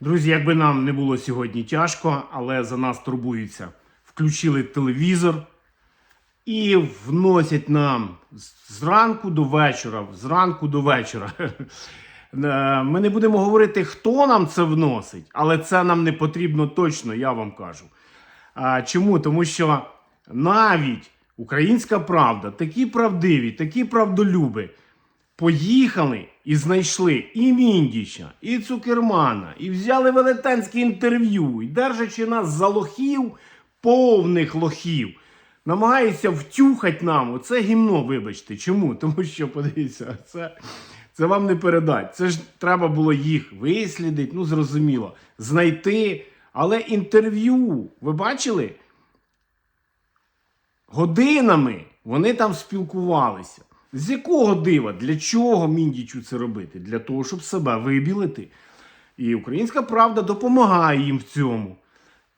Друзі, якби нам не було сьогодні тяжко, але за нас турбуються. Включили телевізор і вносять нам зранку до вечора, зранку до вечора. Е, Ми не будемо говорити, хто нам це вносить, але це нам не потрібно точно, я вам кажу. Чому? Тому що навіть українська правда, такі правдиві, такі правдолюби, поїхали і знайшли і Міндіча, і Цукермана, і взяли велетенське інтерв'ю, і держачи нас за лохів, повних лохів, намагаються втюхати нам оце гімно, вибачте. Чому? Тому що, подивіться, це, це вам не передать. Це ж треба було їх вислідити, ну зрозуміло, знайти. Але інтерв'ю, ви бачили? Годинами вони там спілкувалися. З якого дива? Для чого Міндічу це робити? Для того, щоб себе вибілити. І українська правда допомагає їм в цьому.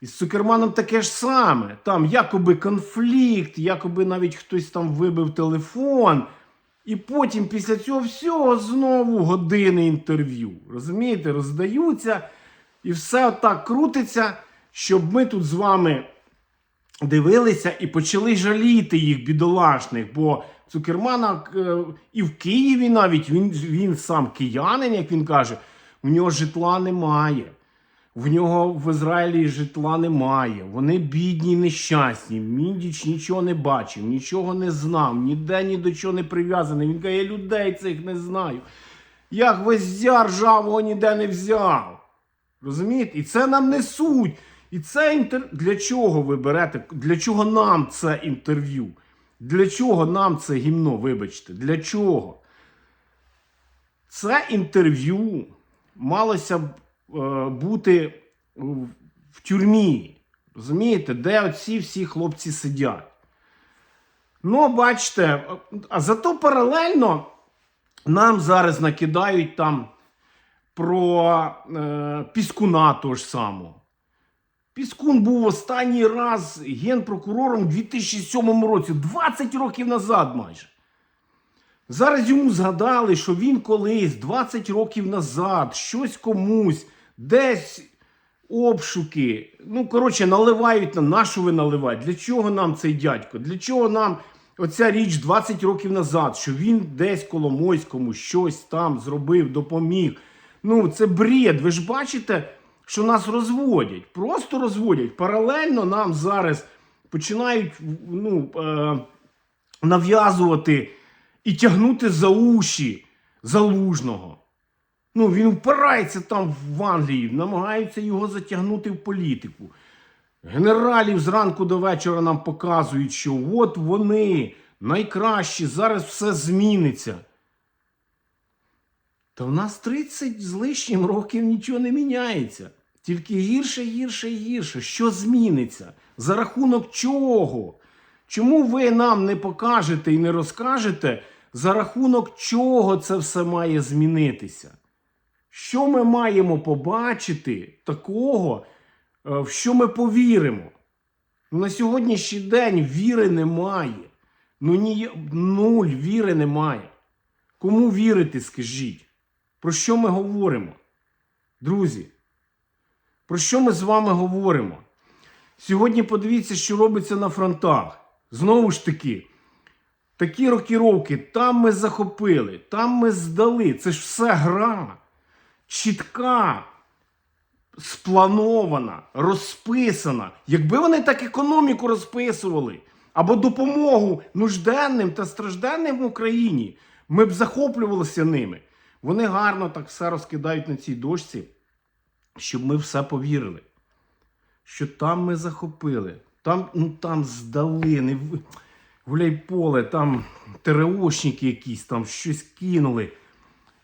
І з Цукерманом таке ж саме. Там якоби конфлікт, якоби навіть хтось там вибив телефон. І потім після цього всього знову години інтерв'ю. Розумієте, роздаються, і все так крутиться, щоб ми тут з вами дивилися і почали жаліти їх бідолашних, бо Цукермана е, і в Києві навіть він, він сам киянин, як він каже, у нього житла немає. В нього в Ізраїлі житла немає. Вони бідні, нещасні. Міндіч нічого не бачив, нічого не знав, ніде ні до чого не прив'язаний. Він каже, я людей цих не знаю. Я гвоздя ржавого ніде не взяв. Розумієте? І це нам несуть. І це інтер... Для чого ви берете? Для чого нам це інтерв'ю? Для чого нам це гімно, вибачте? Для чого? Це інтерв'ю малося б е, бути в в тюрмі. Розумієте, де оці всі хлопці сидять. Ну, бачите, а зато паралельно нам зараз накидають там про е, Піскуна того ж самого. Піскун був останній раз генпрокурором у 2007 році, 20 років назад майже. Зараз йому згадали, що він колись 20 років назад щось комусь, десь обшуки. Ну, коротше, наливають на нашу ви наливають. Для чого нам цей дядько? Для чого нам оця річ 20 років назад, що він десь Коломойському щось там зробив, допоміг. Ну, це бред. Ви ж бачите, що нас розводять. Просто розводять. Паралельно нам зараз починають ну, е, нав'язувати і тягнути за уші залужного. Ну, він впирається там в Англії, намагаються його затягнути в політику. Генералів зранку до вечора нам показують, що от вони найкращі, зараз все зміниться. Та в нас 30 з лишнім років нічого не міняється. Тільки гірше, гірше і гірше. Що зміниться? За рахунок чого? Чому ви нам не покажете і не розкажете, за рахунок чого це все має змінитися? Що ми маємо побачити такого, е, в що ми повіримо? На сьогоднішній день віри немає. Ну ні, нуль віри немає. Кому вірити, скажіть? Про що ми говоримо? Друзі, про що ми з вами говоримо? Сьогодні подивіться, що робиться на фронтах. Знову ж таки, такі рокіровки, там ми захопили, там ми здали. Це ж все гра. Чітка, спланована, розписана. Якби вони так економіку розписували, або допомогу нужденним та стражденним в Україні, ми б захоплювалися ними. Вони гарно так все розкидають на цій дошці, щоб ми все повірили. Що там ми захопили, там, ну, там здали, не в- гуляй-поле, там ТРОшники якісь там щось кинули.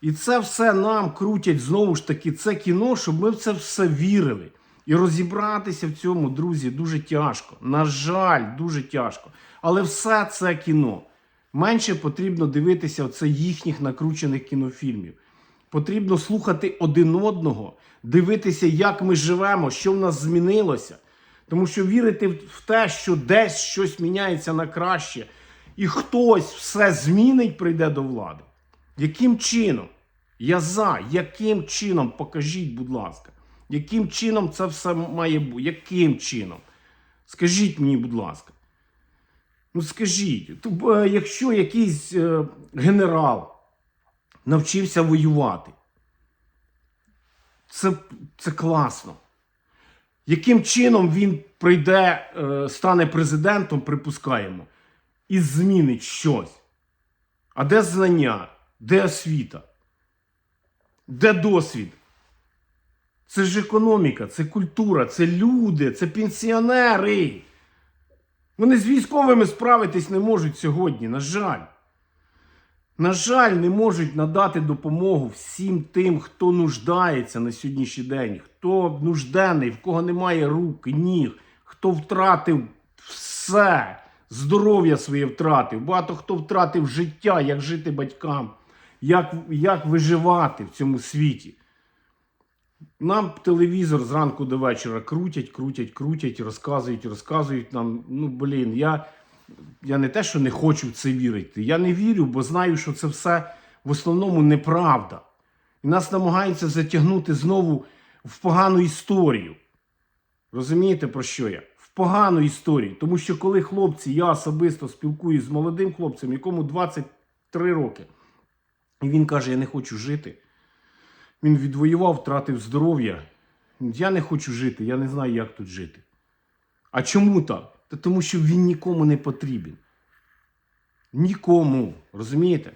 І це все нам крутять знову ж таки це кіно, щоб ми в це все вірили. І розібратися в цьому, друзі, дуже тяжко. На жаль, дуже тяжко. Але все це кіно. Менше потрібно дивитися оце їхніх накручених кінофільмів. Потрібно слухати один одного, дивитися, як ми живемо, що в нас змінилося. Тому що вірити в те, що десь щось міняється на краще, і хтось все змінить, прийде до влади. Яким чином? Я за, яким чином? Покажіть, будь ласка. Яким чином це все має бути? Яким чином? Скажіть мені, будь ласка. Ну скажіть, е, якщо якийсь е, генерал навчився воювати, це, це класно. Яким чином він прийде, е, стане президентом, припускаємо, і змінить щось? А де знання? Де освіта? Де досвід? Це ж економіка, це культура, це люди, це пенсіонери. Вони з військовими справитись не можуть сьогодні, на жаль. На жаль, не можуть надати допомогу всім тим, хто нуждається на сьогоднішній день, хто нужденний, в кого немає рук, ніг, хто втратив все, здоров'я своє втратив. Багато хто втратив життя, як жити батькам, як, як виживати в цьому світі. Нам телевізор зранку до вечора крутять, крутять, крутять, розказують, розказують нам. Ну, блін, я, я не те, що не хочу в це вірити. Я не вірю, бо знаю, що це все в основному неправда. І нас намагаються затягнути знову в погану історію. Розумієте, про що я? В погану історію. Тому що коли хлопці, я особисто спілкуюсь з молодим хлопцем, якому 23 роки, і він каже: Я не хочу жити. Він відвоював, втратив здоров'я. Я не хочу жити, я не знаю, як тут жити. А чому так? Та тому що він нікому не потрібен. Нікому. Розумієте?